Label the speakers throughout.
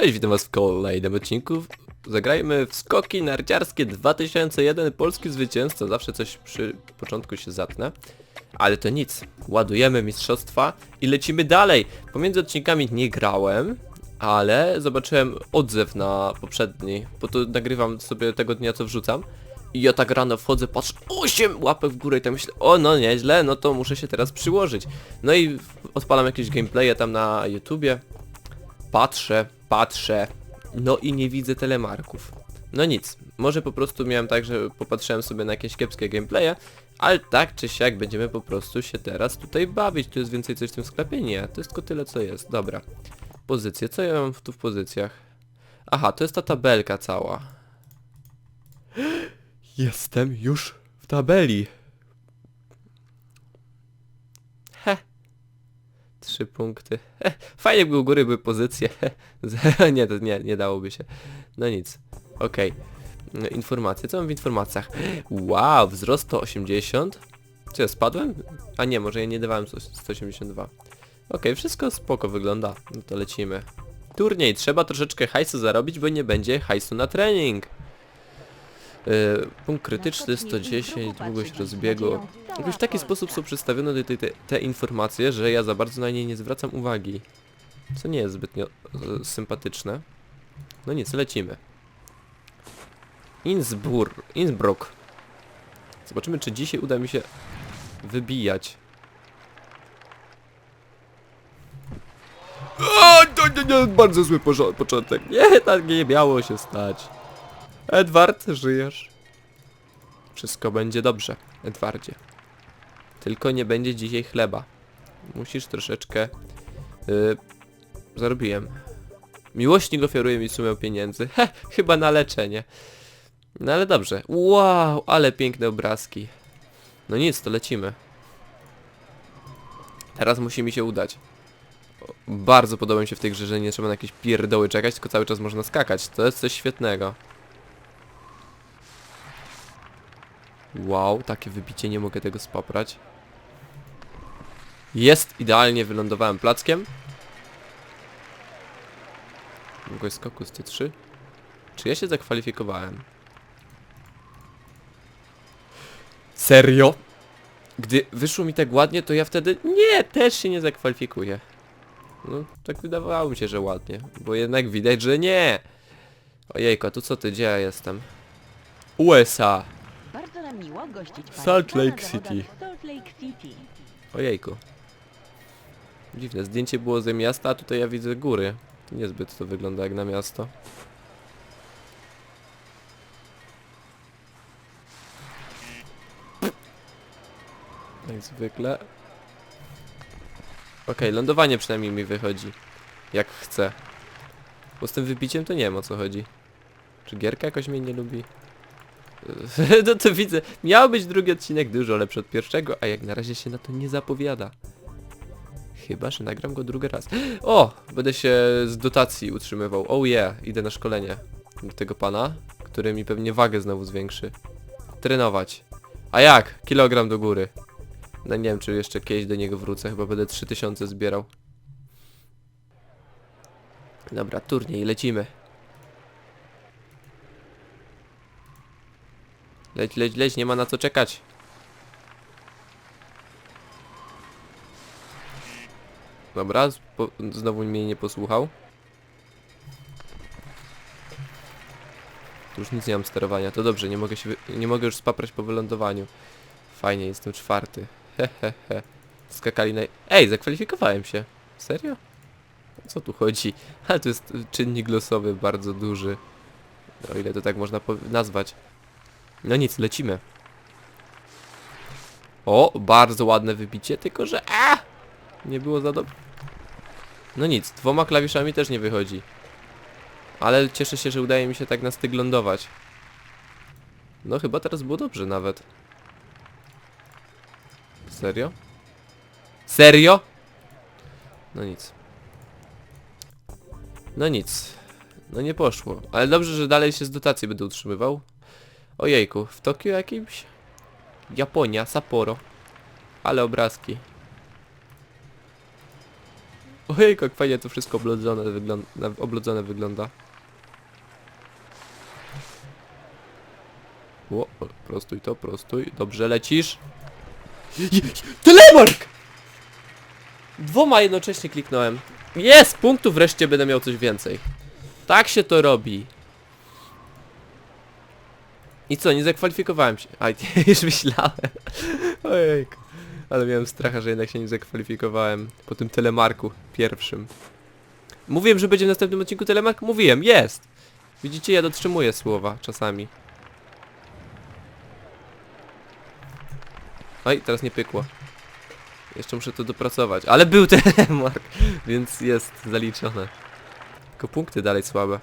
Speaker 1: Cześć, witam was w kolejnym odcinku. Zagrajmy w skoki narciarskie 2001, polski zwycięzca. Zawsze coś przy początku się zatnę. Ale to nic. Ładujemy mistrzostwa i lecimy dalej. Pomiędzy odcinkami nie grałem, ale zobaczyłem odzew na poprzedni, bo to nagrywam sobie tego dnia co wrzucam. I ja tak rano wchodzę, patrz, 8 łapek w górę i tam myślę, o no nieźle, no to muszę się teraz przyłożyć. No i odpalam jakieś gameplaye tam na YouTubie. Patrzę, patrzę, no i nie widzę telemarków. No nic, może po prostu miałem tak, że popatrzyłem sobie na jakieś kiepskie gameplaye, ale tak czy siak będziemy po prostu się teraz tutaj bawić. Tu jest więcej coś w tym sklepie? Nie, to jest tylko tyle co jest. Dobra. Pozycje, co ja mam tu w pozycjach? Aha, to jest ta tabelka cała. Jestem już w tabeli. He. Trzy punkty. He. Fajnie by u góry były pozycje. Nie, to nie, nie dałoby się. No nic. Okej. No, Informacje. Co mam w informacjach? Wow, wzrost 180. Czy ja spadłem? A nie, może ja nie dawałem 182. Okej, wszystko spoko wygląda. No to lecimy. Turniej. Trzeba troszeczkę hajsu zarobić, bo nie będzie hajsu na trening. Yy, punkt krytyczny 110, długość rozbiegu. Jakoś w taki sposób są przedstawione te, te, te informacje, że ja za bardzo na nie nie zwracam uwagi. Co nie jest zbytnio e, sympatyczne. No nic, lecimy. Innsbruck. Innsbruck. Zobaczymy, czy dzisiaj uda mi się wybijać. O, to nie, nie, bardzo zły początek. Nie, tak nie miało się stać. Edward, żyjesz? Wszystko będzie dobrze, Edwardzie. Tylko nie będzie dzisiaj chleba. Musisz troszeczkę... Yy, zarobiłem. Miłośnik ofiaruje mi sumę pieniędzy. He, chyba na leczenie. No ale dobrze. Wow, ale piękne obrazki. No nic, to lecimy. Teraz musi mi się udać. Bardzo podoba mi się w tej grze, że nie trzeba na jakieś pierdoły czekać, tylko cały czas można skakać. To jest coś świetnego. Wow, takie wybicie, nie mogę tego spaprać. Jest, idealnie wylądowałem plackiem. Długość skoku 103. Czy ja się zakwalifikowałem? Serio? Gdy wyszło mi tak ładnie, to ja wtedy... Nie, też się nie zakwalifikuję. No, tak wydawało mi się, że ładnie. Bo jednak widać, że nie. Ojejku, a tu co ty? Gdzie ja jestem? USA.
Speaker 2: Nam miło gościć Państwa
Speaker 1: Salt Lake
Speaker 2: zawodach
Speaker 1: City.
Speaker 2: w Salt Lake City.
Speaker 1: Ojejku. Dziwne, zdjęcie było ze miasta, a tutaj ja widzę góry. To niezbyt to wygląda jak na miasto. Jak zwykle. Okej, lądowanie przynajmniej mi wychodzi. Jak chcę. Bo z tym wybiciem to nie wiem o co chodzi. Czy gierka jakoś mnie nie lubi? no to widzę. Miał być drugi odcinek dużo lepszy od pierwszego, a jak na razie się na to nie zapowiada. Chyba, że nagram go drugi raz. O! Będę się z dotacji utrzymywał. Oh yeah, idę na szkolenie do tego pana, który mi pewnie wagę znowu zwiększy. Trenować. A jak? Kilogram do góry. No nie wiem, czy jeszcze kiedyś do niego wrócę. Chyba będę 3000 zbierał. Dobra, turniej, lecimy. Leć, leć, leć, nie ma na co czekać. Dobra, znowu mnie nie posłuchał. Już nic nie mam sterowania, to dobrze, nie mogę się, nie mogę już spaprać po wylądowaniu. Fajnie, jestem czwarty. Hehehe. Skakali na... Ej, zakwalifikowałem się. Serio? O co tu chodzi? Ale tu jest czynnik losowy bardzo duży. O ile to tak można nazwać. No nic, lecimy. O, bardzo ładne wybicie, tylko że... A! Nie było za dobrze. No nic, dwoma klawiszami też nie wychodzi. Ale cieszę się, że udaje mi się tak na styk lądować. No chyba teraz było dobrze nawet. Serio? Serio? No nic. No nic. No nie poszło. Ale dobrze, że dalej się z dotacji będę utrzymywał. Ojejku, w Tokio jakimś? Japonia, Sapporo. Ale obrazki. O Ojej, jak fajnie to wszystko oblodzone, wygląda, oblodzone wygląda. O, prostuj to, prostuj. Dobrze, lecisz. Telemark! Dwoma jednocześnie kliknąłem. Jest! Punktu wreszcie będę miał coś więcej. Tak się to robi. I co, nie zakwalifikowałem się. Aj, już myślałem. Ojejku. Ale miałem stracha, że jednak się nie zakwalifikowałem po tym telemarku pierwszym. Mówiłem, że będzie w następnym odcinku telemark? Mówiłem, jest! Widzicie, ja dotrzymuję słowa czasami. Oj, teraz nie pykło. Jeszcze muszę to dopracować. Ale był telemark, więc jest zaliczone. Tylko punkty dalej słabe.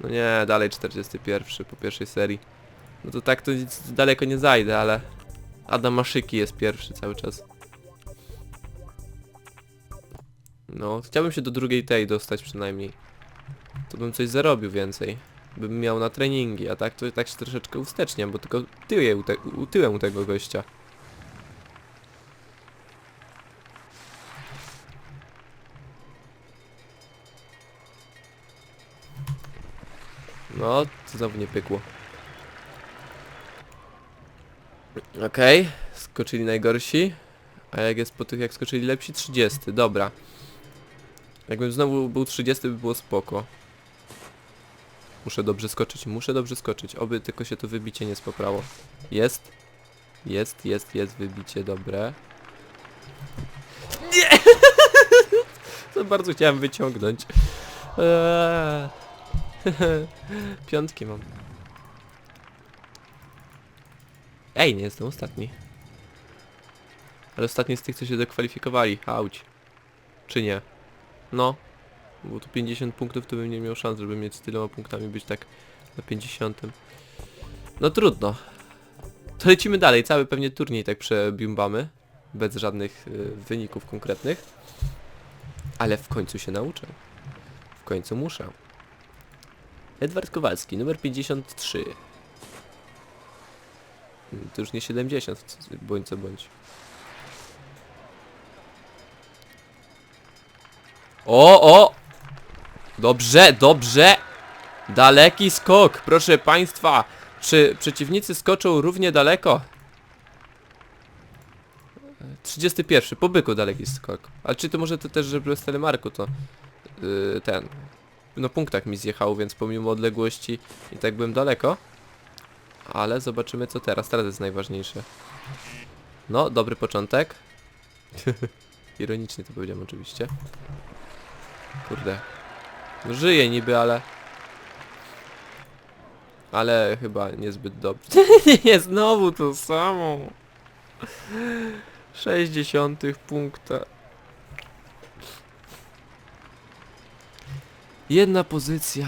Speaker 1: No nie, dalej 41 po pierwszej serii. No to tak to nic daleko nie zajdę, ale... Adam Maszyki jest pierwszy cały czas. No, chciałbym się do drugiej tej dostać przynajmniej. To bym coś zarobił więcej. Bym miał na treningi, a tak to tak się troszeczkę usteczniam, bo tylko tyłem u, te, u, tyłem u tego gościa. No, to znowu nie pykło. Okej, skoczyli najgorsi. A jak jest po tych jak skoczyli lepsi? 30, dobra. Jakbym znowu był 30 by było spoko. Muszę dobrze skoczyć, muszę dobrze skoczyć. Oby tylko się to wybicie nie spoprało. Jest. Jest, jest, jest wybicie, dobre. Nie! to bardzo chciałem wyciągnąć. Eee. Piątki mam. Ej, nie jestem ostatni. Ale ostatni z tych, co się dokwalifikowali. Auć. Czy nie? No. Było tu 50 punktów, to bym nie miał szans, żeby mieć z tyloma punktami być tak na 50. No trudno. To lecimy dalej. Cały pewnie turniej tak przebiumbamy. Bez żadnych y, wyników konkretnych. Ale w końcu się nauczę. W końcu muszę. Edward Kowalski, numer 53. Mm, To już nie 70, c- bądź co bądź. O, o! Dobrze, dobrze! Daleki skok, proszę państwa! Czy przeciwnicy skoczą równie daleko? 31, po byku daleki skok. Ale czy to może to też, że bez telemarku to yy, ten... No punktach mi zjechało, więc pomimo odległości i tak byłem daleko. Ale zobaczymy co teraz. Teraz jest najważniejsze. No, dobry początek. Ironicznie to powiedziałem oczywiście. Kurde. No, żyję niby, ale... Ale chyba niezbyt dobrze. Nie, znowu to samo. 60 punkta. Jedna pozycja.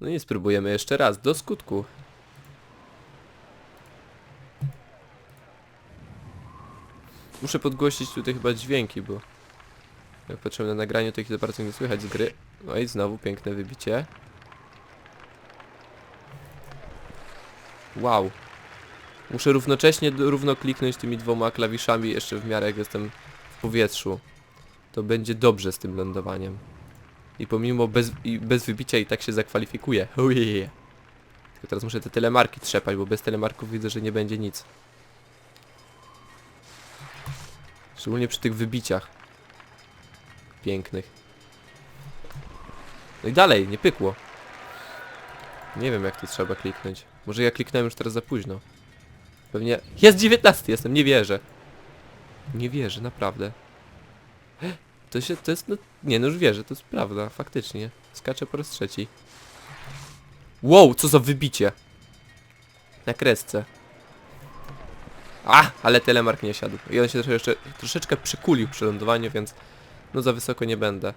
Speaker 1: No i spróbujemy jeszcze raz, do skutku. Muszę podgłosić tutaj chyba dźwięki, bo jak patrzyłem na nagraniu, to ich bardzo nie słychać z gry. No i znowu piękne wybicie. Wow. Muszę równocześnie równo kliknąć tymi dwoma klawiszami jeszcze w miarę jak jestem w powietrzu. To będzie dobrze z tym lądowaniem. I pomimo bez, i bez wybicia i tak się zakwalifikuje. Ojej. Tylko teraz muszę te telemarki trzepać, bo bez telemarków widzę, że nie będzie nic. Szczególnie przy tych wybiciach. Pięknych. No i dalej, nie pykło. Nie wiem jak to trzeba kliknąć. Może ja kliknąłem już teraz za późno. Pewnie... Jest 19 jestem, nie wierzę. Nie wierzę, naprawdę. To się, to jest, no, nie no już wierzę, to jest prawda, faktycznie. Skaczę po raz trzeci. Wow, co za wybicie. Na kresce. A, ale telemark nie siadł. I on się troszeczkę, jeszcze troszeczkę przykulił przy lądowaniu, więc no za wysoko nie będę.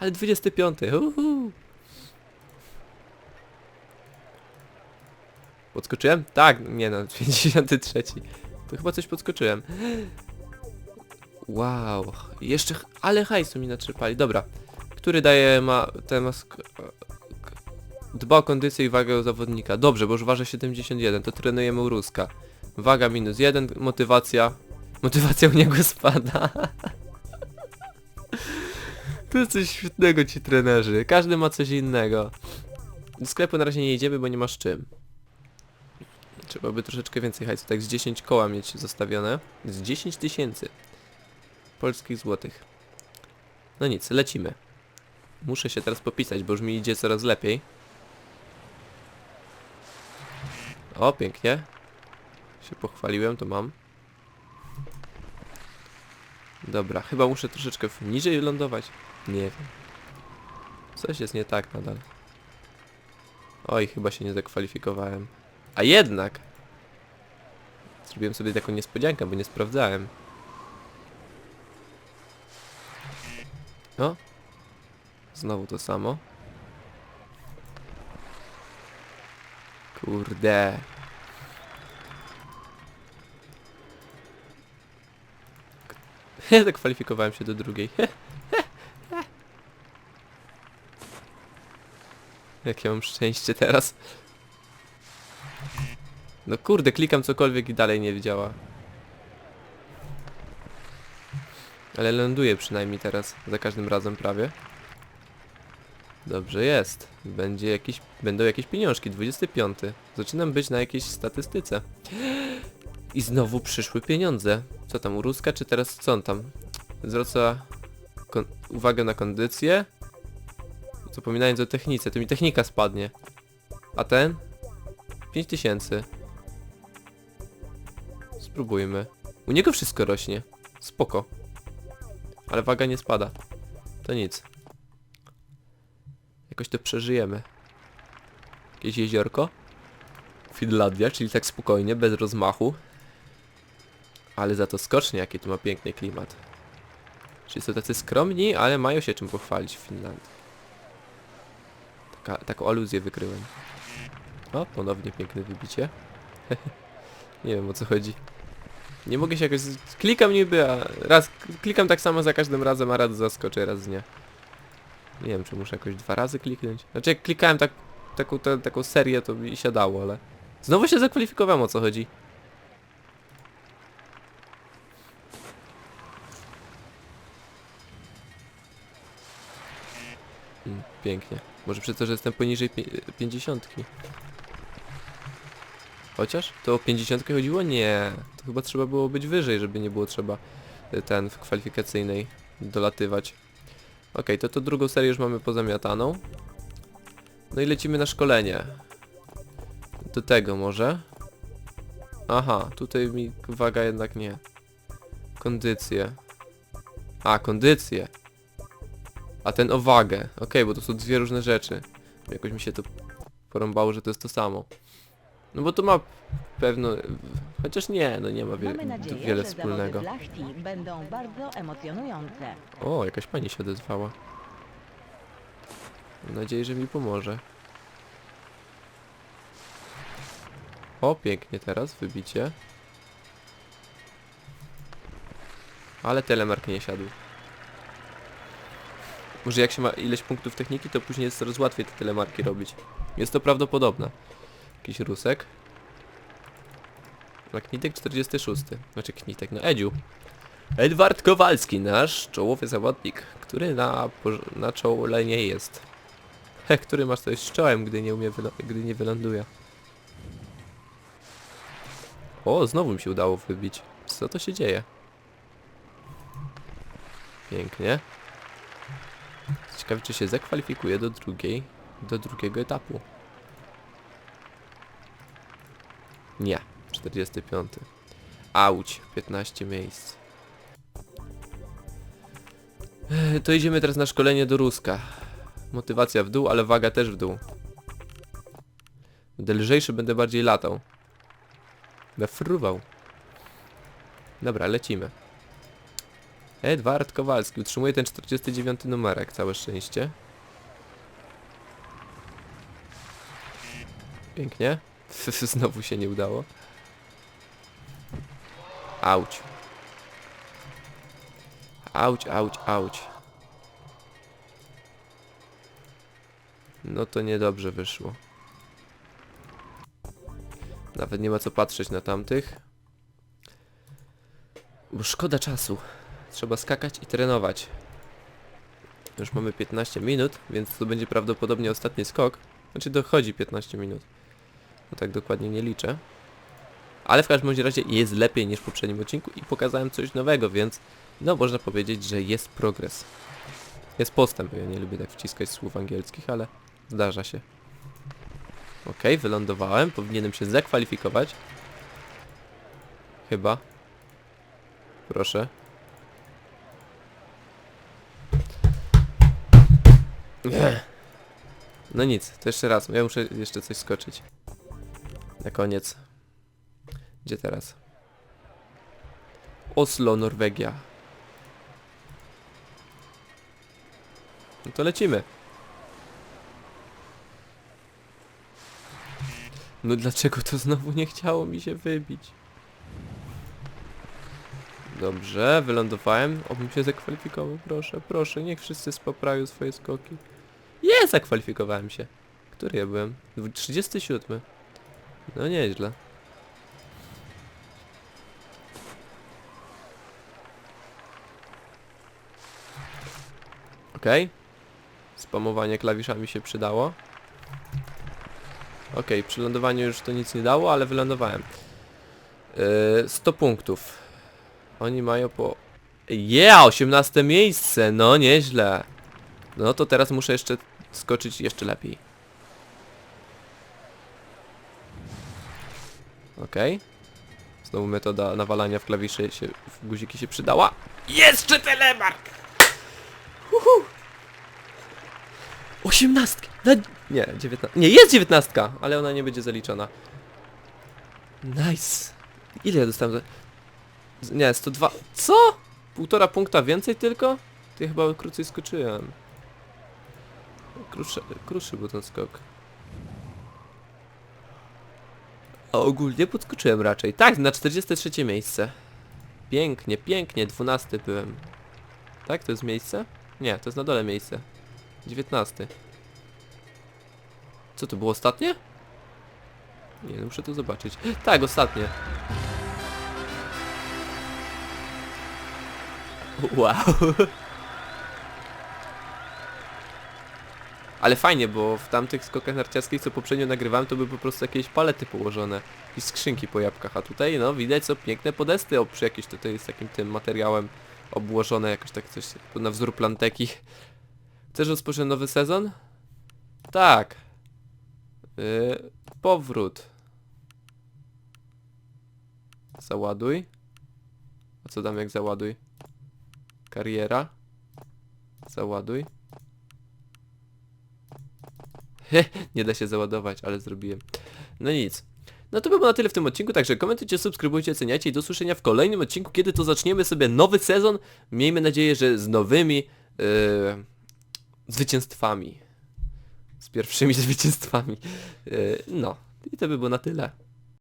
Speaker 1: Ale 25, uhu. Podskoczyłem? Tak, nie no, 53. To chyba coś podskoczyłem. Wow, jeszcze, ale hajsu mi natrzepali, dobra. Który daje ma, ten ma sk- k- Dba o kondycję i wagę zawodnika. Dobrze, bo już waży 71, to trenujemy u Ruska. Waga minus 1, motywacja. Motywacja u niego spada. to jest coś świetnego ci trenerzy. Każdy ma coś innego. Do sklepu na razie nie idziemy, bo nie masz czym. Trzeba by troszeczkę więcej hajsu, tak z 10 koła mieć zostawione. Z 10 tysięcy polskich złotych. No nic, lecimy. Muszę się teraz popisać, bo już mi idzie coraz lepiej. O, pięknie. Się pochwaliłem, to mam. Dobra, chyba muszę troszeczkę niżej lądować. Nie wiem. Coś jest nie tak nadal. Oj, chyba się nie zakwalifikowałem. A jednak! Zrobiłem sobie taką niespodziankę, bo nie sprawdzałem. O! Znowu to samo. Kurde. Zakwalifikowałem się do drugiej. Jakie mam szczęście teraz. No kurde, klikam cokolwiek i dalej nie działa. Ale ląduje przynajmniej teraz, za każdym razem prawie. Dobrze jest. Będzie jakiś, będą jakieś pieniążki, 25. Zaczynam być na jakiejś statystyce. I znowu przyszły pieniądze. Co tam, u Ruska, czy teraz co on tam? Zwraca uwagę na kondycję. Zapominając o technice, to mi technika spadnie. A ten? 5000. Spróbujmy. U niego wszystko rośnie. Spoko. Ale waga nie spada. To nic. Jakoś to przeżyjemy. Jakieś jeziorko? Finlandia, czyli tak spokojnie, bez rozmachu. Ale za to skocznie, jaki tu ma piękny klimat. Czyli są tacy skromni, ale mają się czym pochwalić w Finlandii. Taka, taką aluzję wykryłem. O, ponownie piękne wybicie. Nie wiem o co chodzi. Nie mogę się jakoś... Klikam niby, a raz... Klikam tak samo za każdym razem, a raz zaskoczę, raz nie. Nie wiem, czy muszę jakoś dwa razy kliknąć. Znaczy jak klikałem tak, taką, taką serię, to mi się dało, ale... Znowu się zakwalifikowałem, o co chodzi. Pięknie. Może przez to, że jestem poniżej pi- pięćdziesiątki. Chociaż? To o 50 chodziło? Nie. To chyba trzeba było być wyżej, żeby nie było trzeba y, ten w kwalifikacyjnej dolatywać. Okej, to to drugą serię już mamy pozamiataną. No i lecimy na szkolenie. Do tego może. Aha, tutaj mi waga jednak nie. Kondycję. A, kondycję. A ten o wagę. Okej, bo to są dwie różne rzeczy. Jakoś mi się to porąbało, że to jest to samo. No bo to ma pewno... Chociaż nie, no nie ma wie,
Speaker 2: Mamy nadzieję,
Speaker 1: wiele
Speaker 2: że zawody
Speaker 1: wspólnego.
Speaker 2: w będą bardzo emocjonujące.
Speaker 1: O, jakaś pani się odezwała. Mam nadzieję, że mi pomoże. O, pięknie teraz, wybicie. Ale telemark nie siadł. Może jak się ma ileś punktów techniki, to później jest coraz łatwiej te telemarki robić. Jest to prawdopodobne. Jakiś rusek. A Knitek 46. Znaczy Knitek, no Edziu. Edward Kowalski, nasz czołowy zawodnik, który na, na czołole nie jest. He, który masz coś z czołem, gdy nie umie gdy nie wyląduje. O, znowu mi się udało wybić. Co to się dzieje? Pięknie. Ciekawe, czy się zakwalifikuje do drugiej, do drugiego etapu. Nie, 45. Auć, 15 miejsc. To idziemy teraz na szkolenie do Ruska. Motywacja w dół, ale waga też w dół. Będę lżejszy, będę bardziej latał. Będę fruwał. Dobra, lecimy. Edward Kowalski utrzymuje ten 49 numerek, całe szczęście. Pięknie. Znowu się nie udało. Auć. Auć, auć, auć. No to niedobrze wyszło. Nawet nie ma co patrzeć na tamtych. Bo szkoda czasu. Trzeba skakać i trenować. Już mamy 15 minut, więc to będzie prawdopodobnie ostatni skok. Znaczy dochodzi 15 minut. No tak dokładnie nie liczę. Ale w każdym razie jest lepiej niż w poprzednim odcinku i pokazałem coś nowego, więc no można powiedzieć, że jest progres. Jest postęp. Ja nie lubię tak wciskać słów angielskich, ale zdarza się. Okej, wylądowałem. Powinienem się zakwalifikować. Chyba. Proszę. No nic, to jeszcze raz. Ja muszę jeszcze coś skoczyć. Na koniec. Gdzie teraz? Oslo, Norwegia. No to lecimy. No dlaczego to znowu nie chciało mi się wybić? Dobrze, wylądowałem. Obym się zakwalifikował, proszę, proszę, niech wszyscy poprawią swoje skoki. Je, zakwalifikowałem się. Który ja byłem? Dwu- 37. No nieźle. Okej. Spamowanie klawiszami się przydało. Okej, przy lądowaniu już to nic nie dało, ale wylądowałem. Yy, 100 punktów. Oni mają po... Yeah, 18 miejsce, no nieźle. No to teraz muszę jeszcze skoczyć jeszcze lepiej. Okej. Znowu metoda nawalania w klawiszy się, w guziki się przydała. Jeszcze telemark! Uhu. Osiemnastki! Na... Nie, dziewiętnastka. Nie, jest dziewiętnastka, ale ona nie będzie zaliczona. Nice. Ile ja dostałem za... Nie, 102... Co? Półtora punkta więcej tylko? Ja chyba krócej skoczyłem. Krótszy, krótszy był ten skok. A ogólnie podskoczyłem raczej. Tak, na 43 miejsce. Pięknie, pięknie, 12 byłem. Tak, to jest miejsce? Nie, to jest na dole miejsce. 19. Co to było ostatnie? Nie, no muszę to zobaczyć. Tak, ostatnie. Wow. Ale fajnie, bo w tamtych skokach narciarskich, co poprzednio nagrywałem, to były po prostu jakieś palety położone i skrzynki po jabłkach, a tutaj no widać co piękne podesty o, przy jakieś tutaj z takim tym materiałem obłożone, jakoś tak coś na wzór planteki. Chcesz rozpocząć nowy sezon? Tak. Yy, powrót. Załaduj. A co dam jak załaduj? Kariera. Załaduj. Nie da się załadować, ale zrobiłem. No nic. No to by było na tyle w tym odcinku, także komentujcie, subskrybujcie, oceniajcie i do usłyszenia w kolejnym odcinku, kiedy to zaczniemy sobie nowy sezon. Miejmy nadzieję, że z nowymi yy, zwycięstwami. Z pierwszymi zwycięstwami. Yy, no. I to by było na tyle.